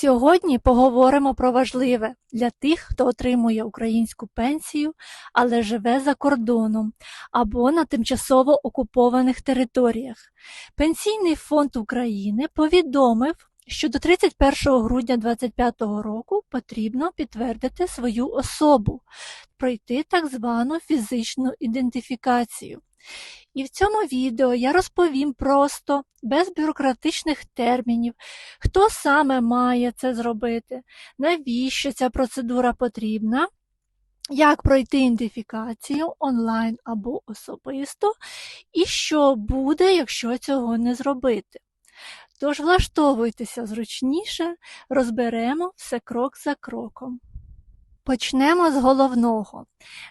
Сьогодні поговоримо про важливе для тих, хто отримує українську пенсію, але живе за кордоном або на тимчасово окупованих територіях. Пенсійний фонд України повідомив, що до 31 грудня 2025 року потрібно підтвердити свою особу, пройти так звану фізичну ідентифікацію. І в цьому відео я розповім просто, без бюрократичних термінів, хто саме має це зробити, навіщо ця процедура потрібна, як пройти ідентифікацію онлайн або особисто, і що буде, якщо цього не зробити. Тож влаштовуйтеся зручніше, розберемо все крок за кроком. Почнемо з головного.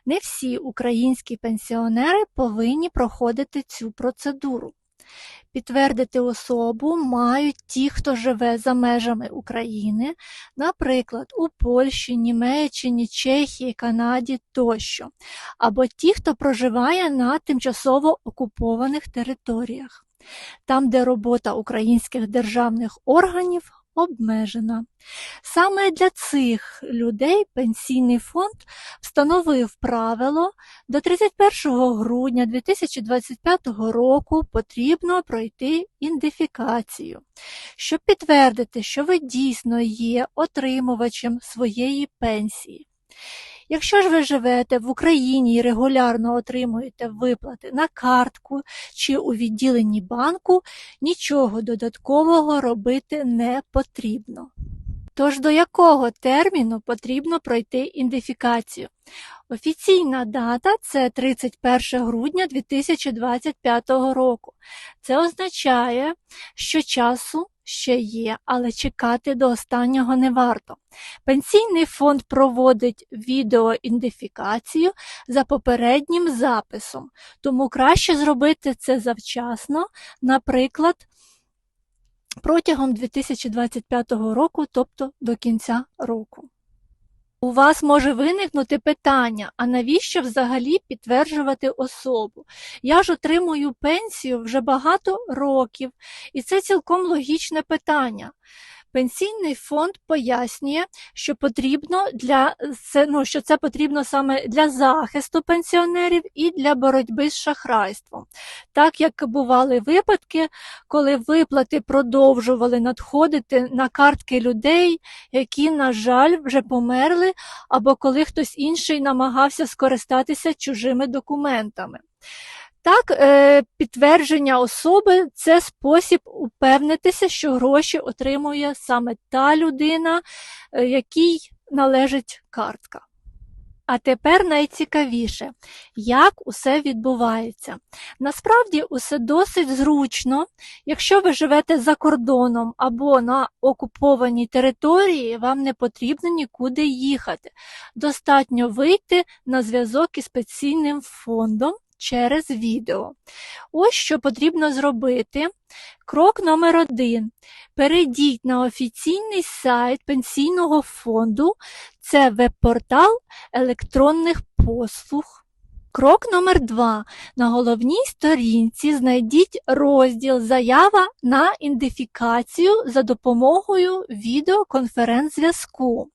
Не всі українські пенсіонери повинні проходити цю процедуру. Підтвердити особу мають ті, хто живе за межами України, наприклад, у Польщі, Німеччині, Чехії, Канаді тощо, або ті, хто проживає на тимчасово окупованих територіях, там, де робота українських державних органів обмежена. Саме для цих людей Пенсійний фонд встановив правило до 31 грудня 2025 року потрібно пройти ідентифікацію, щоб підтвердити, що ви дійсно є отримувачем своєї пенсії. Якщо ж ви живете в Україні і регулярно отримуєте виплати на картку чи у відділенні банку, нічого додаткового робити не потрібно. Тож до якого терміну потрібно пройти ідентифікацію? Офіційна дата це 31 грудня 2025 року. Це означає, що часу ще є, але чекати до останнього не варто. Пенсійний фонд проводить відеоідентифікацію за попереднім записом, тому краще зробити це завчасно, наприклад, протягом 2025 року, тобто до кінця року. У вас може виникнути питання, а навіщо взагалі підтверджувати особу? Я ж отримую пенсію вже багато років, і це цілком логічне питання. Пенсійний фонд пояснює, що потрібно для ну, що це потрібно саме для захисту пенсіонерів і для боротьби з шахрайством. Так як бували випадки, коли виплати продовжували надходити на картки людей, які, на жаль, вже померли, або коли хтось інший намагався скористатися чужими документами. Так, е, підтвердження особи це спосіб упевнитися, що гроші отримує саме та людина, е, якій належить картка. А тепер найцікавіше, як усе відбувається. Насправді усе досить зручно, якщо ви живете за кордоном або на окупованій території, вам не потрібно нікуди їхати. Достатньо вийти на зв'язок із пенсійним фондом через відео. Ось що потрібно зробити. Крок номер один. Перейдіть на офіційний сайт Пенсійного фонду, це веб-портал електронних послуг. Крок номер два. На головній сторінці знайдіть розділ Заява на ідентифікацію за допомогою відеоконференц-зв'язку.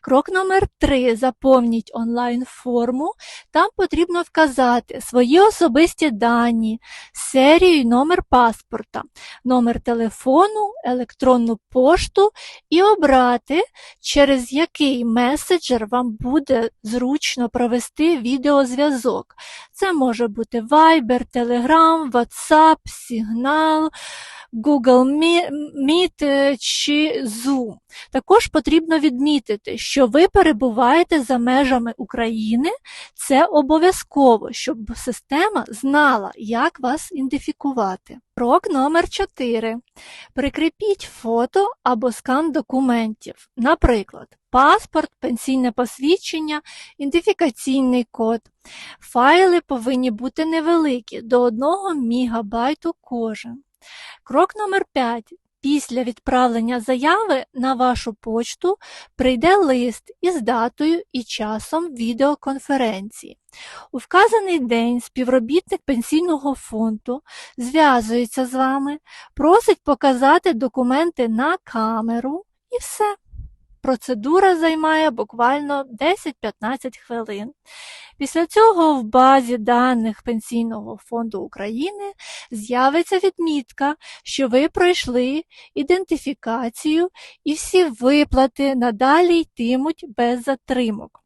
Крок номер 3. Заповніть онлайн-форму. Там потрібно вказати свої особисті дані, серію і номер паспорта, номер телефону, електронну пошту і обрати, через який меседжер вам буде зручно провести відеозв'язок. Це може бути Viber, Telegram, WhatsApp, Signal, Google Meet чи Zoom. Також потрібно відмітити, що ви перебуваєте за межами України. Це обов'язково, щоб система знала, як вас ідентифікувати. Крок номер 4. Прикріпіть фото або скан документів, наприклад, паспорт, пенсійне посвідчення, ідентифікаційний код. Файли повинні бути невеликі, до 1 МБ кожен. Крок номер 5. Після відправлення заяви на вашу почту прийде лист із датою і часом відеоконференції. У вказаний день співробітник пенсійного фонду зв'язується з вами, просить показати документи на камеру І все. Процедура займає буквально 10-15 хвилин. Після цього в базі даних Пенсійного фонду України з'явиться відмітка, що ви пройшли ідентифікацію і всі виплати надалі йтимуть без затримок.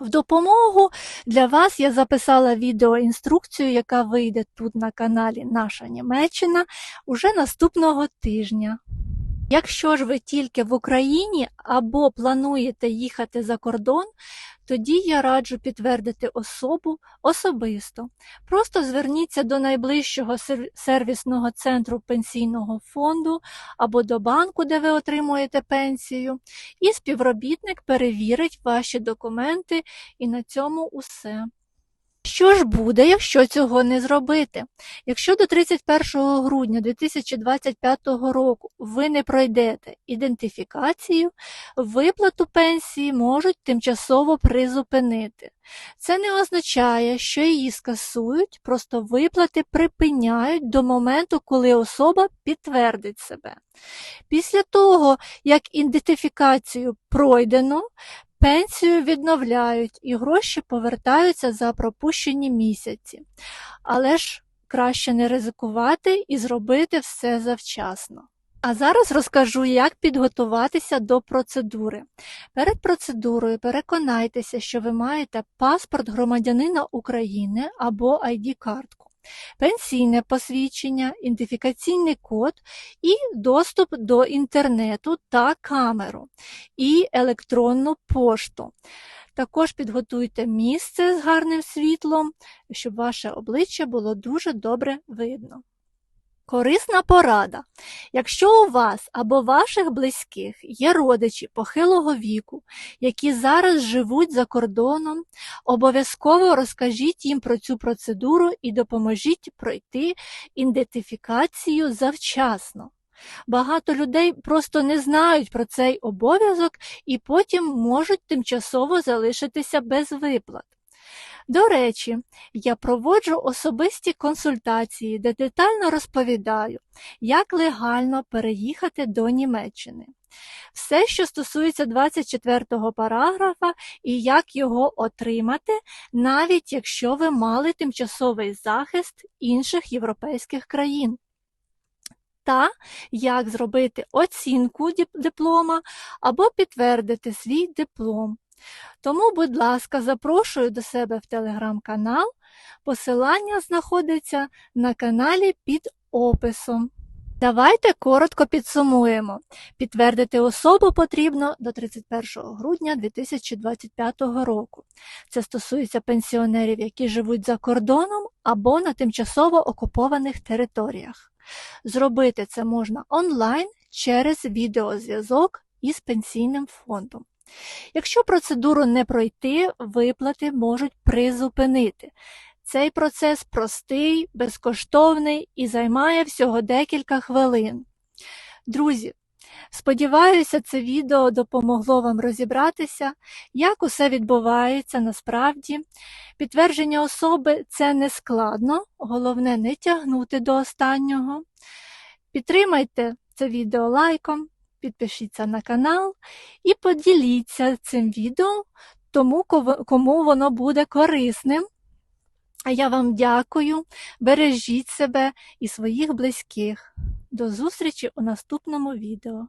В допомогу для вас я записала відеоінструкцію, яка вийде тут на каналі Наша Німеччина уже наступного тижня. Якщо ж ви тільки в Україні або плануєте їхати за кордон, тоді я раджу підтвердити особу особисто. Просто зверніться до найближчого сервісного центру пенсійного фонду або до банку, де ви отримуєте пенсію, і співробітник перевірить ваші документи, і на цьому усе. Що ж буде, якщо цього не зробити? Якщо до 31 грудня 2025 року ви не пройдете ідентифікацію, виплату пенсії можуть тимчасово призупинити. Це не означає, що її скасують, просто виплати припиняють до моменту, коли особа підтвердить себе. Після того, як ідентифікацію пройдено, Пенсію відновляють і гроші повертаються за пропущені місяці. Але ж краще не ризикувати і зробити все завчасно. А зараз розкажу, як підготуватися до процедури. Перед процедурою переконайтеся, що ви маєте паспорт громадянина України або ID-картку, пенсійне посвідчення, ідентифікаційний код і доступ до інтернету та камеру, і електронну пошту. Також підготуйте місце з гарним світлом, щоб ваше обличчя було дуже добре видно. Корисна порада. Якщо у вас або ваших близьких є родичі похилого віку, які зараз живуть за кордоном, обов'язково розкажіть їм про цю процедуру і допоможіть пройти ідентифікацію завчасно. Багато людей просто не знають про цей обов'язок і потім можуть тимчасово залишитися без виплат. До речі, я проводжу особисті консультації, де детально розповідаю, як легально переїхати до Німеччини. Все, що стосується 24 параграфа і як його отримати, навіть якщо ви мали тимчасовий захист інших європейських країн. Та як зробити оцінку диплома або підтвердити свій диплом. Тому, будь ласка, запрошую до себе в телеграм-канал. Посилання знаходиться на каналі під описом. Давайте коротко підсумуємо. Підтвердити особу потрібно до 31 грудня 2025 року. Це стосується пенсіонерів, які живуть за кордоном або на тимчасово окупованих територіях. Зробити це можна онлайн через відеозв'язок із пенсійним фондом. Якщо процедуру не пройти, виплати можуть призупинити. Цей процес простий, безкоштовний і займає всього декілька хвилин. Друзі, сподіваюся, це відео допомогло вам розібратися, як усе відбувається насправді. Підтвердження особи це не складно, головне не тягнути до останнього. Підтримайте це відео лайком, підпишіться на канал і поділіться цим відео тому, кому воно буде корисним. А я вам дякую, бережіть себе і своїх близьких. До зустрічі у наступному відео.